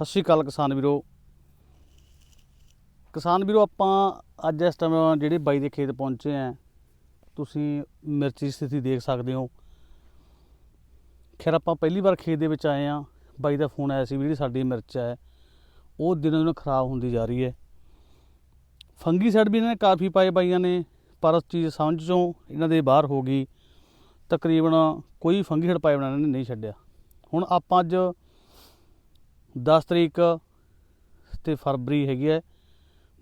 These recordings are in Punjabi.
ਸਤਿ ਸ਼੍ਰੀ ਅਕਾਲ ਕਿਸਾਨ ਵੀਰੋ। ਕਿਸਾਨ ਵੀਰੋ, ਆਪਾਂ ਅੱਜ ਇਸ ਟਾਈਮ ਜਿਹੜੇ ਬਾਈ ਦੇ ਖੇਤ ਪਹੁੰਚੇ ਆ, ਤੁਸੀਂ ਮਿਰਚ ਦੀ ਸਥਿਤੀ ਦੇਖ ਸਕਦੇ ਹੋ। ਖੈਰ, ਆਪਾਂ ਪਹਿਲੀ ਵਾਰ ਖੇਤ ਦੇ ਵਿੱਚ ਆਏ ਆ, ਬਾਈ ਦਾ ਫੋਨ ਆਇਆ ਸੀ ਵੀ ਜਿਹੜੀ ਸਾਡੀ ਮਿਰਚ ਹੈ, ਉਹ ਦਿਨੋਂ ਦਿਨ ਖਰਾਬ ਹੁੰਦੀ ਜਾ ਰਹੀ ਹੈ। ਫੰਗੀਸਾਈਡ ਵੀ ਇਹਨਾਂ ਨੇ ਕਾਫੀ ਪਾਏ ਬਾਈਆਂ ਨੇ, ਪਰ ਉਸ ਚੀਜ਼ ਸਮਝ ਚੋਂ ਇਹਨਾਂ ਦੇ ਬਾਹਰ ਹੋ ਗਈ। ਤਕਰੀਬਨ ਕੋਈ ਫੰਗੀਸਾਈਡ ਪਾਏ ਬਣਾਉਣ ਨੇ ਨਹੀਂ ਛੱਡਿਆ। ਹੁਣ ਆਪਾਂ ਅੱਜ 10 ਤਰੀਕ ਤੇ ਫਰਵਰੀ ਹੈਗੀ ਹੈ।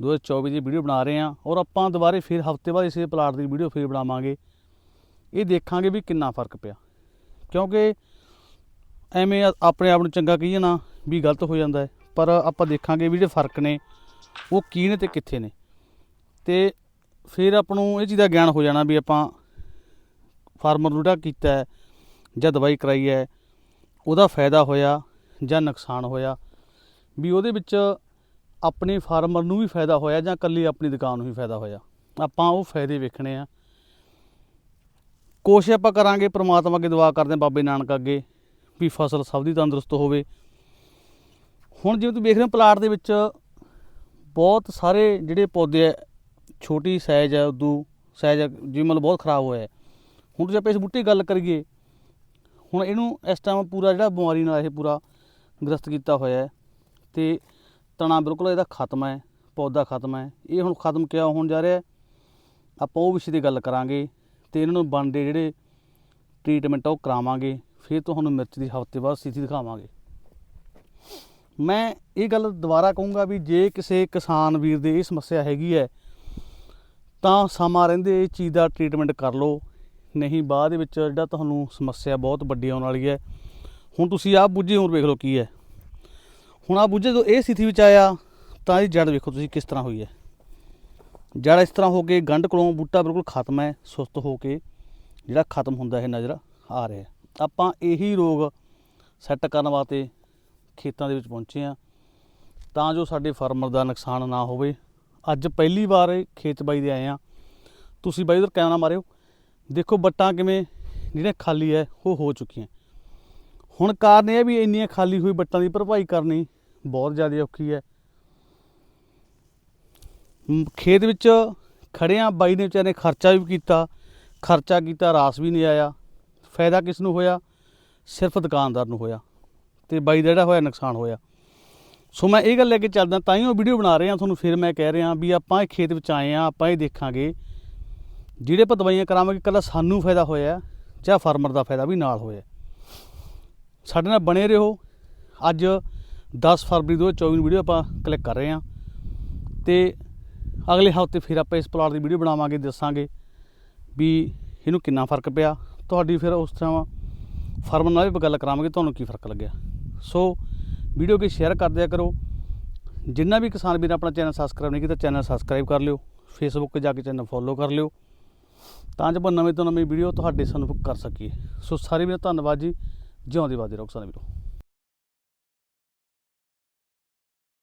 2024 ਦੀ ਵੀਡੀਓ ਬਣਾ ਰਹੇ ਹਾਂ ਔਰ ਆਪਾਂ ਦੁਬਾਰੇ ਫਿਰ ਹਫ਼ਤੇ ਬਾਅਦ ਇਸੇ ਪਲਾਟ ਦੀ ਵੀਡੀਓ ਫਿਰ ਬਣਾਵਾਂਗੇ। ਇਹ ਦੇਖਾਂਗੇ ਵੀ ਕਿੰਨਾ ਫ਼ਰਕ ਪਿਆ। ਕਿਉਂਕਿ ਐਵੇਂ ਆਪਣੇ ਆਪ ਨੂੰ ਚੰਗਾ ਕਹੀਏ ਨਾ ਵੀ ਗਲਤ ਹੋ ਜਾਂਦਾ ਹੈ। ਪਰ ਆਪਾਂ ਦੇਖਾਂਗੇ ਵੀ ਜਿਹੜੇ ਫ਼ਰਕ ਨੇ, ਉਹ ਕੀ ਨੇ ਤੇ ਕਿੱਥੇ ਨੇ। ਤੇ ਫਿਰ ਆਪਾਂ ਨੂੰ ਇਹ ਚੀਜ਼ ਦਾ ਗਿਆਨ ਹੋ ਜਾਣਾ ਵੀ ਆਪਾਂ ਫਾਰਮਰ ਨੂੰ ਜਿਹੜਾ ਕੀਤਾ ਹੈ ਜਾਂ ਦਵਾਈ ਕਰਾਈ ਹੈ, ਉਹਦਾ ਫਾਇਦਾ ਹੋਇਆ ਜਾਂ ਨੁਕਸਾਨ ਹੋਇਆ, ਵੀ ਉਹਦੇ ਵਿੱਚ ਆਪਣੇ ਫਾਰਮਰ ਨੂੰ ਵੀ ਫਾਇਦਾ ਹੋਇਆ ਜਾਂ ਇਕੱਲੀ ਆਪਣੀ ਦੁਕਾਨ ਨੂੰ ਹੀ ਫਾਇਦਾ ਹੋਇਆ। ਆਪਾਂ ਉਹ ਫਾਇਦੇ ਵੇਖਣੇ ਆ। ਕੋਸ਼ਿਸ਼ ਆਪਾਂ ਕਰਾਂਗੇ, ਪ੍ਰਮਾਤਮਾ ਅੱਗੇ ਦੁਆ ਕਰਦੇ ਹਾਂ ਬਾਬੇ ਨਾਨਕ ਅੱਗੇ, ਵੀ ਫਸਲ ਸਭ ਦੀ ਤੰਦਰੁਸਤ ਹੋਵੇ। ਹੁਣ ਜਿਵੇਂ ਤੁਸੀਂ ਵੇਖ ਰਹੇ ਹੋ ਪਲਾਟ ਦੇ ਵਿੱਚ ਬਹੁਤ ਸਾਰੇ ਜਿਹੜੇ ਪੌਦੇ ਆ, ਛੋਟੀ ਸਾਈਜ਼ ਹੈ ਉਦੋਂ ਸਾਈਜ਼ ਜਿਵੇਂ ਮਤਲਬ ਬਹੁਤ ਖਰਾਬ ਹੋਇਆ। ਹੁਣ ਜੇ ਆਪਾਂ ਇਸ ਬੂਟੇ ਦੀ ਗੱਲ ਕਰੀਏ, ਹੁਣ ਇਹਨੂੰ ਇਸ ਟਾਈਮ ਪੂਰਾ ਜਿਹੜਾ ਬਿਮਾਰੀ ਨਾਲ ਇਹ ਪੂਰਾ ਗ੍ਰਸਤ ਕੀਤਾ ਹੋਇਆ ਹੈ ਤੇ ਤਣਾ ਬਿਲਕੁਲ ਇਹਦਾ ਖਤਮ ਹੈ, ਪੌਦਾ ਖਤਮ ਹੈ। ਇਹ ਹੁਣ ਖਤਮ ਕਿਆ ਹੋਣ ਜਾ ਰਿਹਾ ਆਪਾਂ ਉਹ ਵਿਸ਼ੇ ਦੀ ਗੱਲ ਕਰਾਂਗੇ ਤੇ ਇਹਨਾਂ ਨੂੰ ਬਣਦੇ ਜਿਹੜੇ ਟ੍ਰੀਟਮੈਂਟ ਆ ਉਹ ਕਰਾਵਾਂਗੇ, ਫਿਰ ਤੁਹਾਨੂੰ ਮਿਰਚ ਦੀ ਹਫ਼ਤੇ ਬਾਅਦ ਸਥਿਤੀ ਦਿਖਾਵਾਂਗੇ। ਮੈਂ ਇਹ ਗੱਲ ਦੁਬਾਰਾ ਕਹੂੰਗਾ ਵੀ ਜੇ ਕਿਸੇ ਕਿਸਾਨ ਵੀਰ ਦੇ ਇਹ ਸਮੱਸਿਆ ਹੈਗੀ ਹੈ, ਤਾਂ ਸਮਾਂ ਰਹਿੰਦੇ ਇਹ ਚੀਜ਼ ਦਾ ਟ੍ਰੀਟਮੈਂਟ ਕਰ ਲਓ। ਨਹੀਂ, ਬਾਅਦ ਵਿੱਚ ਜਿਹੜਾ ਤੁਹਾਨੂੰ ਸਮੱਸਿਆ ਬਹੁਤ ਵੱਡੀ ਆਉਣ ਵਾਲੀ ਹੈ ਹੁਣ ਤੁਸੀਂ ਆਹ ਬੁੱਝੇ ਹੋਰ ਵੇਖ ਲਓ ਕੀ ਹੈ। ਹੁਣ ਆ ਬੁੱਝੇ ਜਦੋਂ ਇਹ ਸਥਿਤੀ ਵਿੱਚ ਆਇਆ, ਤਾਂ ਇਹ ਜੜ ਵੇਖੋ ਤੁਸੀਂ ਕਿਸ ਤਰ੍ਹਾਂ ਹੋਈ ਹੈ। ਜੜ ਇਸ ਤਰ੍ਹਾਂ ਹੋ ਕੇ ਗੰਢ ਕੋਲੋਂ ਬੂਟਾ ਬਿਲਕੁਲ ਖਤਮ ਹੈ, ਸੁਸਤ ਹੋ ਕੇ ਜਿਹੜਾ ਖਤਮ ਹੁੰਦਾ ਇਹ ਨਜ਼ਰ ਆ ਰਿਹਾ ਆਪਾਂ ਇਹੀ ਰੋਗ ਸੈੱਟ ਕਰਨ ਵਾਸਤੇ ਖੇਤਾਂ ਦੇ ਵਿੱਚ ਪਹੁੰਚੇ ਆ ਤਾਂ ਜੋ ਸਾਡੇ ਫਾਰਮਰ ਦਾ ਨੁਕਸਾਨ ਨਾ ਹੋਵੇ। ਅੱਜ ਪਹਿਲੀ ਵਾਰ ਖੇਤ ਬਾਈ ਦੇ ਆਏ ਆ ਤੁਸੀਂ ਬਾਈ ਉਧਰ ਕੈਮਰਾ ਮਾਰਿਓ। ਦੇਖੋ ਬੱਟਾਂ ਕਿਵੇਂ, ਜਿਹੜੀਆਂ ਖਾਲੀ ਹੈ, ਉਹ ਹੋ ਚੁੱਕੀਆਂ। ਹੁਣ ਕਾਰਨ ਇਹ ਹੈ ਵੀ ਇੰਨੀਆਂ ਖਾਲੀ ਹੋਈ ਬੱਟਾਂ ਦੀ ਭਰਪਾਈ ਕਰਨੀ ਬਹੁਤ ਜ਼ਿਆਦਾ ਔਖੀ ਹੈ। ਖੇਤ ਵਿੱਚ ਖੜਿਆਂ ਬਾਈ ਨੇ ਵਿਚਾਰੇ ਖਰਚਾ ਵੀ ਕੀਤਾ, ਖਰਚਾ ਕੀਤਾ, ਰਾਸ ਵੀ ਨਹੀਂ ਆਇਆ। ਫਾਇਦਾ ਕਿਸ ਨੂੰ ਹੋਇਆ? ਸਿਰਫ ਦੁਕਾਨਦਾਰ ਨੂੰ ਹੋਇਆ ਤੇ ਬਾਈ ਦਾ ਜਿਹੜਾ ਹੋਇਆ ਨੁਕਸਾਨ ਹੋਇਆ। ਸੋ ਮੈਂ ਇਹ ਗੱਲ ਲੈ ਕੇ ਚੱਲਦਾ, ਤਾਂ ਹੀ ਉਹ ਵੀਡੀਓ ਬਣਾ ਰਹੇ ਹਾਂ, ਤੁਹਾਨੂੰ ਫਿਰ ਮੈਂ ਕਹਿ ਰਿਹਾ ਵੀ ਆਪਾਂ ਇਹ ਖੇਤ ਵਿੱਚ ਆਏ ਆ ਆਪਾਂ ਇਹ ਦੇਖਾਂਗੇ। ਜਿਹੜੇ ਆਪਾਂ ਦਵਾਈਆਂ ਕਰਾਵਾਂਗੇ, ਇਕੱਲਾ ਸਾਨੂੰ ਫਾਇਦਾ ਹੋਇਆ ਜਾਂ ਫਾਰਮਰ ਦਾ ਫਾਇਦਾ ਵੀ ਨਾਲ ਹੋਇਆ। ਸਾਡੇ ਨਾਲ ਬਣੇ ਰਹੋ। ਅੱਜ 10 ਫਰਵਰੀ 2024 ਨੂੰ ਵੀਡੀਓ ਆਪਾਂ ਕਲਿੱਕ ਕਰ ਰਹੇ ਹਾਂ। ਤੇ ਅਗਲੇ ਹਫ਼ਤੇ ਫਿਰ ਆਪਾਂ ਇਸ ਪਲਾਟ ਦੀ ਵੀਡੀਓ ਬਣਾਵਾਂਗੇ, ਦੱਸਾਂਗੇ ਵੀ ਇਹਨੂੰ ਕਿੰਨਾ ਫ਼ਰਕ ਪਿਆ। ਤੁਹਾਡੀ ਫਿਰ ਉਸ ਤਰ੍ਹਾਂ ਫਾਰਮਰ ਨਾਲ ਵੀ ਗੱਲ ਕਰਾਵਾਂਗੇ, ਤੁਹਾਨੂੰ ਕੀ ਫ਼ਰਕ ਲੱਗਿਆ। ਸੋ ਵੀਡੀਓ ਕੀ ਸ਼ੇਅਰ ਕਰ ਦਿਆ ਕਰੋ। ਜਿੰਨਾ ਵੀ ਕਿਸਾਨ ਵੀਰ ਆਪਣਾ ਚੈਨਲ ਸਬਸਕ੍ਰਾਈਬ ਨਹੀਂ ਕੀਤਾ, ਚੈਨਲ ਸਬਸਕ੍ਰਾਈਬ ਕਰ ਲਿਓ। ਫੇਸਬੁੱਕ 'ਤੇ ਜਾ ਕੇ ਚੈਨਲ ਫੋਲੋ ਕਰ ਲਿਓ। ਤਾਂ ਜੋ ਆਪਾਂ ਨਵੇਂ ਤੋਂ ਨਵੀਂ ਵੀਡੀਓ ਤੁਹਾਡੇ ਸਾਨੂੰ ਕਰ ਸਕੀਏ। ਸੋ ਸਾਰੇ ਵੀਰਾਂ, ਧੰਨਵਾਦ ਜੀ। ਜਿਉਂਦੇ ਵਾਦੇ ਰਹੋ ਕਿਸਾਨ ਵੀਰੋ